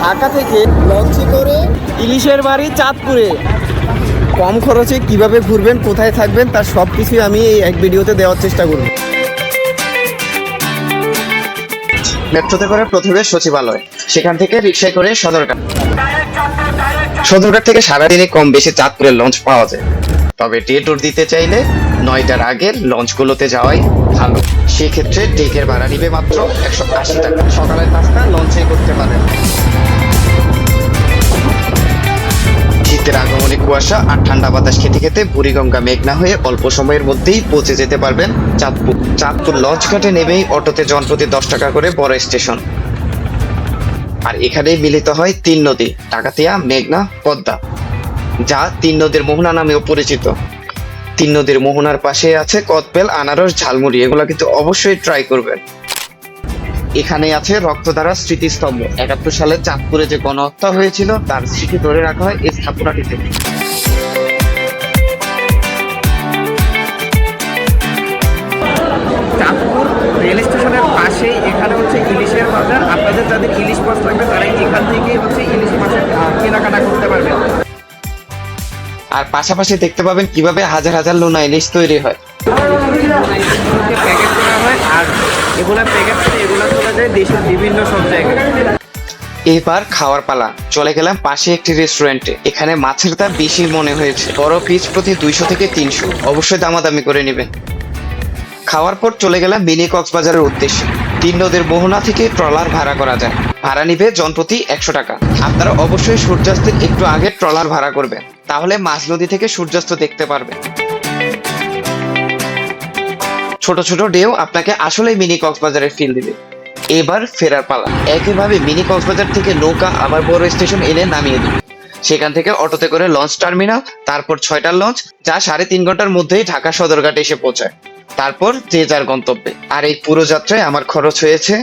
ঢাকা থেকে লঞ্চে করে ইলিশের বাড়ি চাঁদপুরে। কম খরচে কীভাবে ঘুরবেন, কোথায় থাকবেন, তার সব কিছুই আমি এই এক ভিডিওতে দেওয়ার চেষ্টা করব। মেট্রোতে করে প্রথমে সচিবালয়, সেখান থেকে রিক্সায় করে সদরঘাট। সদরঘাট থেকে সারাদিনে কম বেশি চাঁদপুরের লঞ্চ পাওয়া যায়। তবে ডে ট্যুর দিতে চাইলে নয়টার আগের লঞ্চগুলোতে যাওয়াই ভালো। সেক্ষেত্রে ডেকের ভাড়া নিবে মাত্র একশো আশি টাকা। সকালের নাস্তা, লঞ্চে শীতের আগমনে কুয়াশা আর ঠান্ডা বাতাস খেতে খেতে বুড়িগঙ্গা মেঘনা হয়ে অল্প সময়ের মধ্যেই পৌঁছে যেতে পারবেন চাঁদপুর। চাঁদপুর লঞ্চ ঘাটে নেমেই অটোতে জনপ্রতি দশ টাকা করে বড় স্টেশন। আর এখানেই মিলিত হয় তিন নদী টাকাতিয়া মেঘনা, পদ্মা, যা তিন নদীর মোহনা নামেও পরিচিত। তিন নদীর মোহনার পাশে আছে কদপেল আনারস, ঝালমুড়ি, এগুলো কিন্তু অবশ্যই ট্রাই করবেন। এখানে আছে রক্তধারা স্মৃতিস্তম্ভ। একাত্তর সালে চাঁদপুরে যে গণহত্যা হয়েছিল তার স্মৃতি ধরে রাখা হয় এই স্থাপনাটিতে। চাঁদপুর রেল স্টেশনের পাশেই এখানে হচ্ছে ইলিশের বাজার। আপনাদের যাদের ইলিশ মাছ লাগবে তারা এখান থেকেই হচ্ছে ইলিশ মাছের কেনাকাটা করতে পারবেন আর পাশাপাশি দেখতে পাবেন কীভাবে হাজার হাজার লোনা ইলিশ তৈরি হয়। প্যাকেট হয় আর এগুলা প্যাকেট এগুলা চলে যায় দেশের বিভিন্ন সব জায়গায়। এবার খাওয়ার পালা। চলে গেলাম পাশে একটি রেস্টুরেন্টে এখানে মাছের দাম বেশি মনে হয়েছে। বড় পিস প্রতি দুইশো থেকে তিনশো। অবশ্যই দামাদামি করে নেবেন খাওয়ার পর চলে গেলাম মিনি কক্সবাজারের উদ্দেশ্যে। তিন নদীর মোহনা থেকে ট্রলার ভাড়া করা যায়। ভাড়া নিবে জনপ্রতি একশো টাকা। আপনারা অবশ্যই সূর্যাস্তের একটু আগে ট্রলার ভাড়া করবেন। তাহলে মাঝ নদী থেকে সূর্যাস্ত দেখতে পারবেন। ছোট ছোট ঢেউ আপনাকে আসলে মিনি কক্সবাজারের ফিল দিবে। এবার ফেরার পালা। একইভাবে মিনি কক্সবাজার থেকে নৌকা আবার বড় স্টেশন এনে নামিয়ে দিবে। সেখান থেকে অটোতে করে লঞ্চ টার্মিনাল তারপর ছয়টার লঞ্চ যা সাড়ে তিন ঘণ্টার মধ্যেই ঢাকা সদরঘাটে এসে পৌঁছায়। তারপর যে যার গন্তব্যে। আর এই পুরো যাত্রায় আমার খরচ হয়েছে